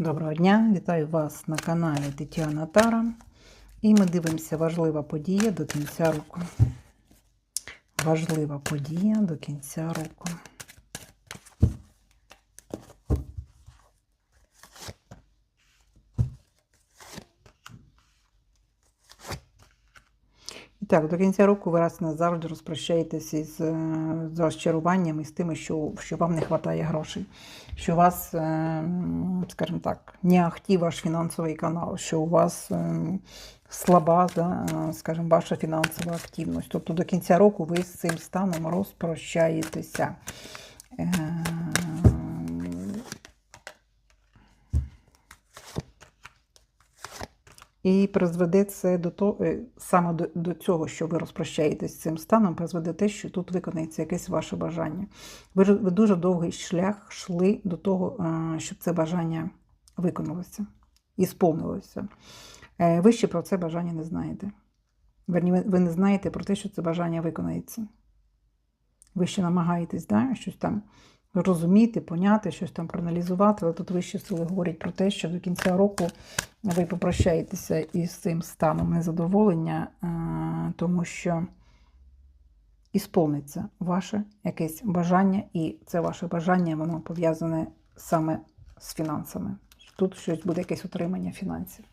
Доброго дня, вітаю вас на каналі Тетяна Тара. І ми дивимося важлива подія до кінця року. Важлива подія до кінця року. І так, до кінця року ви раз назавжди розпрощаєтесь із е, з розчаруванням і з тими, що, що вам не вистачає грошей, що у вас, е, скажімо так, не ахті ваш фінансовий канал, що у вас е, слаба, да, скажімо, ваша фінансова активність. Тобто до кінця року ви з цим станом розпрощаєтеся. І призведе це до того, е, саме до, до цього, що ви розпрощаєтесь з цим станом, призведе те, що тут виконається якесь ваше бажання. Ви, ви дуже довгий шлях йшли до того, е, щоб це бажання виконалося і сповнилося. Е, Ви ще про це бажання не знаєте. Верні, ви не знаєте про те, що це бажання виконається. Ви ще намагаєтесь да, щось там розуміти, поняти, щось там проаналізувати, але тут вищі сили говорять про те, що до кінця року ви попрощаєтеся із цим станом незадоволення, е, тому що ісполниться ваше якесь бажання, і це ваше бажання воно пов'язане саме з фінансами. Тут щось буде якесь утримання фінансів.